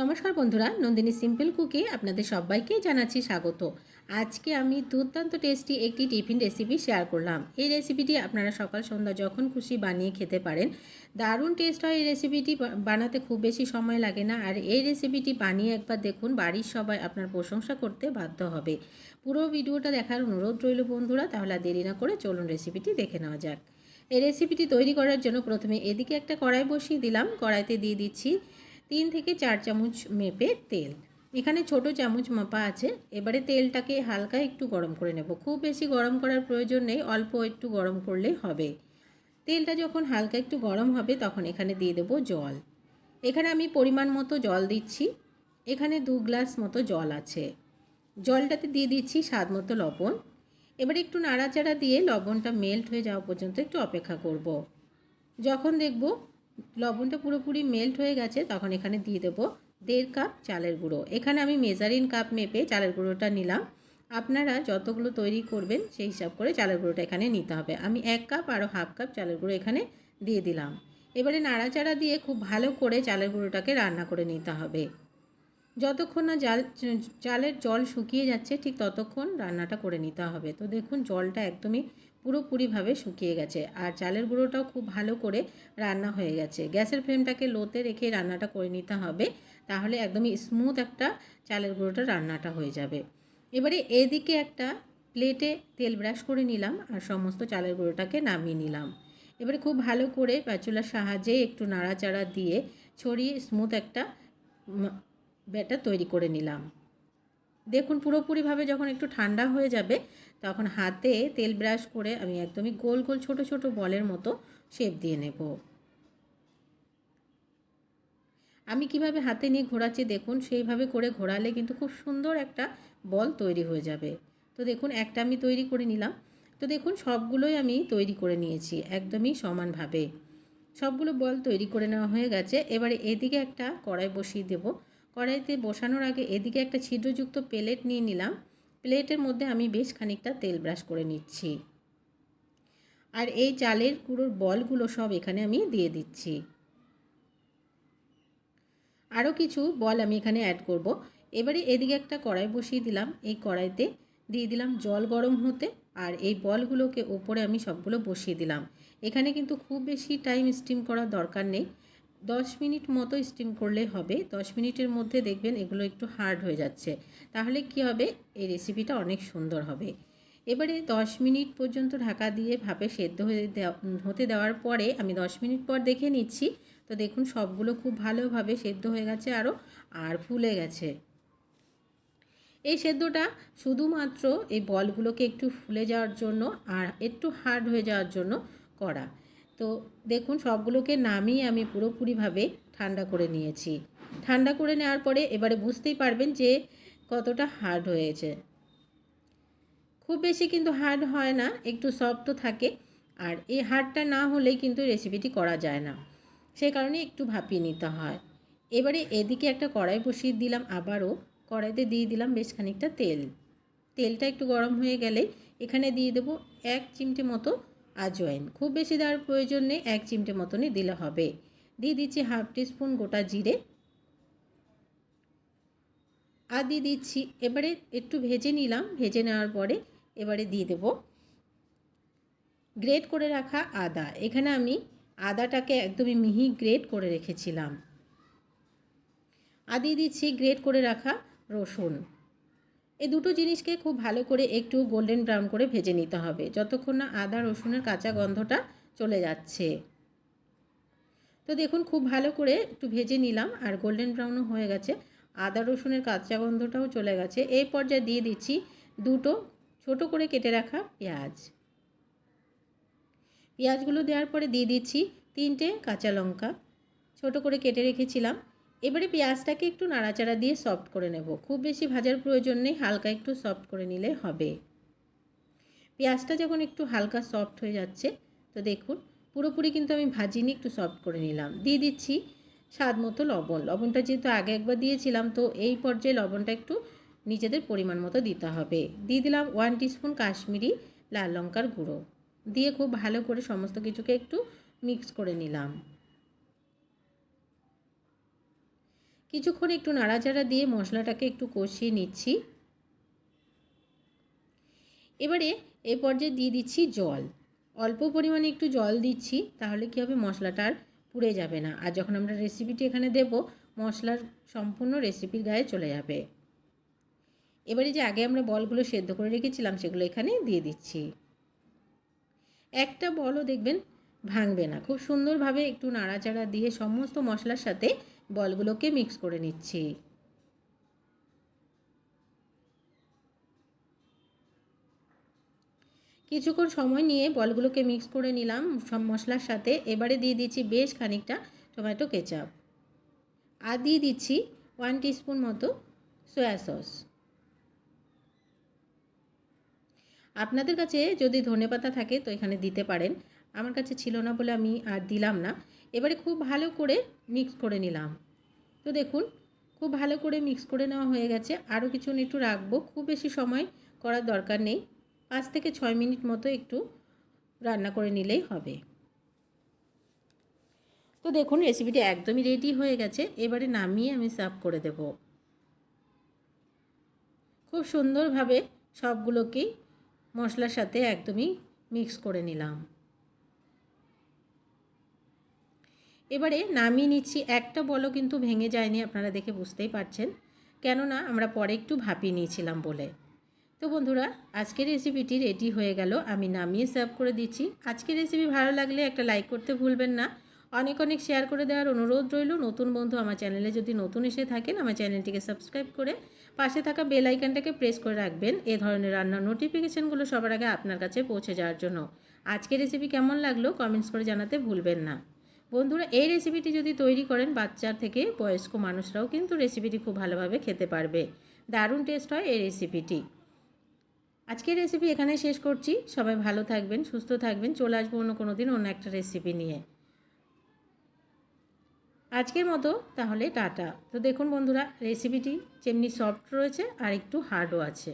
নমস্কার বন্ধুরা, নন্দিনী সিম্পল কুকে আপনাদের সবাইকে জানাচ্ছি স্বাগত। আজকে আমি দুর্দান্ত টেস্টি একটি টিফিন রেসিপি শেয়ার করলাম। এই রেসিপিটি আপনারা সকাল সন্ধ্যা যখন খুশি বানিয়ে খেতে পারেন, দারুণ টেস্ট হয় এই রেসিপিটি বানাতে খুব বেশি সময় লাগে না। আর এই রেসিপিটি বানিয়ে একবার দেখুন, বাড়ির সবাই আপনার প্রশংসা করতে বাধ্য হবে। পুরো ভিডিওটা দেখার অনুরোধ রইল বন্ধুরা, তাহলে দেরি না করে চলুন রেসিপিটি দেখে নেওয়া যাক। এই রেসিপিটি তৈরি করার জন্য প্রথমে এদিকে একটা কড়াই বসিয়ে দিলাম। কড়াইতে দিয়ে দিচ্ছি তিন থেকে চার চামচ মেপে তেল। এখানে ছোট চামচ মাপা আছে। এবারে তেলটাকে হালকা একটু গরম করে নেব। খুব বেশি গরম করার প্রয়োজন নেই, অল্প একটু গরম করলেই হবে। তেলটা যখন হালকা একটু গরম হবে, তখন এখানে দিয়ে দেবো জল। এখানে আমি পরিমাণ মতো জল দিচ্ছি। এখানে দু গ্লাস মতো জল আছে। জলটাতে দিয়ে দিচ্ছি স্বাদ মতো লবণ। এবার একটু নাড়াচাড়া দিয়ে লবণটা মেল্ট হয়ে যাওয়া পর্যন্ত একটু অপেক্ষা করব। যখন দেখব লবণটা পুরোপুরি মেল্ট হয়ে গেছে, তখন এখানে দিয়ে দেবো দেড় কাপ চালের গুঁড়ো। এখানে আমি মেজারিন কাপ মেপে চালের গুঁড়োটা নিলাম। আপনারা যতগুলো তৈরি করবেন, সেই হিসাব করে চালের গুঁড়োটা এখানে নিতে হবে। আমি এক কাপ আরও হাফ কাপ চালের গুঁড়ো এখানে দিয়ে দিলাম। এবারে নাড়াচাড়া দিয়ে খুব ভালো করে চালের গুঁড়োটাকে রান্না করে নিতে হবে। যতক্ষণ না জাল, চালের জল শুকিয়ে যাচ্ছে, ঠিক ততক্ষণ রান্নাটা করে নিতে হবে। তো দেখুন, জলটা একদমই পুরোপুরিভাবে শুকিয়ে গেছে। আর চালের গুঁড়োটাও খুব ভালো করে রান্না হয়ে গেছে। গ্যাসের ফ্লেমটাকে লোতে রেখে রান্নাটা করে নিতে হবে। তাহলে একদমই স্মুথ একটা চালের গুঁড়োটা রান্নাটা হয়ে যাবে। এবারে এদিকে একটা প্লেটে তেল ব্রাশ করে নিলাম আর সমস্ত চালের গুঁড়োটাকে নামিয়ে নিলাম। এবারে খুব ভালো করে প্যাচুলার সাহায্যে একটু নাড়াচাড়া দিয়ে ছড়িয়ে স্মুথ একটা ব্যাটার তৈরি করে নিলাম। দেখুন, পুরোপুরিভাবে যখন একটু ঠান্ডা হয়ে যাবে, তখন হাতে তেল ব্রাশ করে আমি একদমই গোল গোল, ছোট ছোট বলের মতো শেপ দিয়ে নেব। আমি কীভাবে হাতে নিয়ে ঘোরাচ্ছি দেখুন, সেইভাবে করে ঘোরালে কিন্তু খুব সুন্দর একটা বল তৈরি হয়ে যাবে। তো দেখুন, একটা আমি তৈরি করে নিলাম। তো দেখুন, সবগুলোই আমি তৈরি করে নিয়েছি একদমই সমানভাবে। সবগুলো বল তৈরি করে নেওয়া হয়ে গেছে। এবারে এদিকে একটা কড়াই বসিয়ে দেবো। কড়াইতে বসানোর আগে এদিকে একটা ছিদ্রযুক্ত প্লেট নিয়ে নিলাম। প্লেটের মধ্যে আমি বেশ খানিকটা তেল ব্রাশ করে নিচ্ছি। আর এই চালের কুড়োর বলগুলো সব এখানে আমি দিয়ে দিচ্ছি। আরও কিছু বল আমি এখানে অ্যাড করব। এবারে এদিকে একটা কড়াই বসিয়ে দিলাম। এই কড়াইতে দিয়ে দিলাম জল গরম হতে আর এই বলগুলোকে ওপরে আমি সবগুলো বসিয়ে দিলাম। এখানে কিন্তু খুব বেশি টাইম স্টিম করার দরকার নেই। দশ মিনিট মতো স্টিম করলে হবে। দশ মিনিটের মধ্যে দেখবেন এগুলো একটু হার্ড হয়ে যাচ্ছে। তাহলে কি হবে? এই রেসিপিটা অনেক সুন্দর হবে। এবারে দশ মিনিট পর্যন্ত ঢাকা দিয়ে ভাপে সেদ্ধ হয়ে হতে দেওয়ার পরে আমি দশ মিনিট পর দেখে নিচ্ছি। তো দেখুন সবগুলো খুব ভালোভাবে সেদ্ধ হয়ে গেছে আরও আর ফুলে গেছে। এই সেদ্ধটা শুধুমাত্র এই বলগুলোকে একটু ফুলে যাওয়ার জন্য আর একটু হার্ড হয়ে যাওয়ার জন্য করা। তো দেখুন, সবগুলোকে নামিয়ে আমি পুরোপুরিভাবে ঠান্ডা করে নিয়েছি। ঠান্ডা করে নেওয়ার পরে এবারে বুঝতেই পারবেন যে কতটা হার্ড হয়েছে। খুব বেশি কিন্তু হার্ড হয় না, একটু সফটও থাকে। আর এই হার্ডটা না হলেই কিন্তু রেসিপিটি করা যায় না। সেই কারণে একটু ভাপিয়ে নিতে হয়। এবারে এদিকে একটা কড়াই বসিয়ে দিলাম আবারও। কড়াইতে দিয়ে দিলাম বেশ খানিকটা তেল। তেলটা একটু গরম হয়ে গেলে এখানে দিয়ে দেবো এক চিমটে মতো আজওয়াইন খুব বেশি দেওয়ার প্রয়োজন নেই, এক চিমটে মতনই দিলে হবে। দিয়ে দিচ্ছি হাফ টিস্পুন গোটা জিরে। আর দিয়ে দিচ্ছি, এবারে একটু ভেজে নিলাম। ভেজে নেওয়ার পরে এবারে দিয়ে দেবো গ্রেট করে রাখা আদা। এখানে আমি আদাটাকে একদমই মিহি গ্রেট করে রেখেছিলাম। আর দিয়ে দিচ্ছি গ্রেট করে রাখা রসুন। এই দুটো জিনিসকে খুব ভালো করে একটু গোল্ডেন ব্রাউন করে ভেজে নিতে হবে। যতক্ষণ না আদা, রসুনের কাঁচা গন্ধটা চলে যাচ্ছে। তো দেখুন, খুব ভালো করে একটু ভেজে নিলাম আর গোল্ডেন ব্রাউনও হয়ে গেছে। আদা, রসুনের কাঁচা গন্ধটাও চলে গেছে। এই পর্যায়ে দিয়ে দিচ্ছি, দুটো ছোট করে কেটে রাখা পেঁয়াজ। পেঁয়াজগুলো দেওয়ার পরে দিয়ে দিচ্ছি তিনটে কাঁচা লঙ্কা। ছোট করে কেটে রেখেছিলাম। এবারে পেঁয়াজটাকে একটু নাড়াচাড়া দিয়ে সফট করে নেব। খুব বেশি ভাজার প্রয়োজন নেই, হালকা একটু সফট করে নিলে হবে। পেঁয়াজটা যখন একটু হালকা সফট হয়ে যাচ্ছে, তো দেখুন, পুরোপুরি কিন্তু আমি ভাজিনি, একটু সফট করে নিলাম। দিয়ে দিচ্ছি স্বাদ মতো লবণ। লবণটা যেহেতু আগে একবার দিয়েছিলাম, তো এই পর্যায়ে লবণটা একটু নিজেদের পরিমাণ মতো দিতে হবে। দিয়ে দিলাম ওয়ান টিস্পুন কাশ্মীরি লাল লঙ্কার গুঁড়ো। দিয়ে খুব ভালো করে সমস্ত কিছুকে একটু মিক্স করে নিলাম। কিছুক্ষণ একটু নাড়াচাড়া দিয়ে মশলাটাকে একটু কষিয়ে নিচ্ছি। এবারে এই পর্যায়ে দিয়ে দিচ্ছি জল। অল্প পরিমাণে একটু জল দিচ্ছি, তাহলে কী হবে? মশলাটা আর পুড়ে যাবে না। আর যখন আমরা রেসিপিটি এখানে দেব, মশলার সম্পূর্ণ রেসিপির গায়ে চলে যাবে। এবারে যে আগে আমরা বলগুলো সেদ্ধ করে রেখেছিলাম, সেগুলো এখানে দিয়ে দিচ্ছি। একটা বলও দেখবেন ভাঙবে না। খুব সুন্দরভাবে একটু নাড়াচাড়া দিয়ে সমস্ত মশলার সাথে বলগুলোকে মিক্স করে নিচ্ছি। কিছুক্ষণ সময় নিয়ে বলগুলোকে মিক্স করে নিলাম সব মশলার সাথে। এবারে দিয়ে দিচ্ছি বেশ খানিকটা টমেটো কেচাপ আর দিয়ে দিচ্ছি ওয়ান টিস্পুন মতো সয়া সস আপনাদের কাছে যদি ধনেপাতা থাকে তো এখানে দিতে পারেন। আমার কাছে ছিল না বলে আমি আর দিলাম না। এবারে খুব ভালো করে মিক্স করে নিলাম। তো দেখুন, খুব ভালো করে মিক্স করে নেওয়া হয়ে গেছে। আরও কিছুক্ষণ একটু রাখব, খুব বেশি সময় করার দরকার নেই। পাঁচ থেকে ছয় মিনিট মতো একটু রান্না করে নিলেই হবে। তো দেখুন রেসিপিটি একদমই রেডি হয়ে গেছে। এবারে নামিয়ে আমি সার্ভ করে দেব। খুব সুন্দরভাবে সবগুলোকেই মশলার সাথে একদমই মিক্স করে নিলাম। এবারে নামিয়ে নিচ্ছি, একটা বলও কিন্তু ভেঙে যায়নি, আপনারা দেখে বুঝতেই পারছেন। কেননা আমরা পরে একটু ভাপিয়ে নিয়েছিলাম বলে। তো বন্ধুরা, আজকের রেসিপিটি রেডি হয়ে গেল, আমি নামিয়ে সার্ভ করে দিচ্ছি। আজকের রেসিপি ভালো লাগলে একটা লাইক করতে ভুলবেন না। অনেক অনেক শেয়ার করে দেওয়ার অনুরোধ রইল। নতুন বন্ধু আমার চ্যানেলে যদি নতুন এসে থাকেন, আমার চ্যানেলটিকে সাবস্ক্রাইব করে পাশে থাকা বেল আইকনটাকে প্রেস করে রাখবেন। এ ধরনের রান্নার নোটিফিকেশানগুলো সবার আগে আপনার কাছে পৌঁছে যাওয়ার জন্য। আজকের রেসিপি কেমন লাগল কমেন্টস করে জানাতে ভুলবেন না। বন্ধুরা, এই রেসিপিটি যদি তৈরি করেন বাচ্চার থেকে বয়স্ক মানুষরাও কিন্তু রেসিপিটি খুব ভালোভাবে খেতে পারবে। দারুণ টেস্ট হয় এই রেসিপিটি আজকের রেসিপি এখানে শেষ করছি। সবাই ভালো থাকবেন, সুস্থ থাকবেন। চলে আসব অন্য কোনো দিন অন্য একটা রেসিপি নিয়ে। আজকের মতো, তাহলে টাটা। তো দেখুন বন্ধুরা রেসিপিটি যেমনি সফট রয়েছে, আর একটু হার্ডও আছে।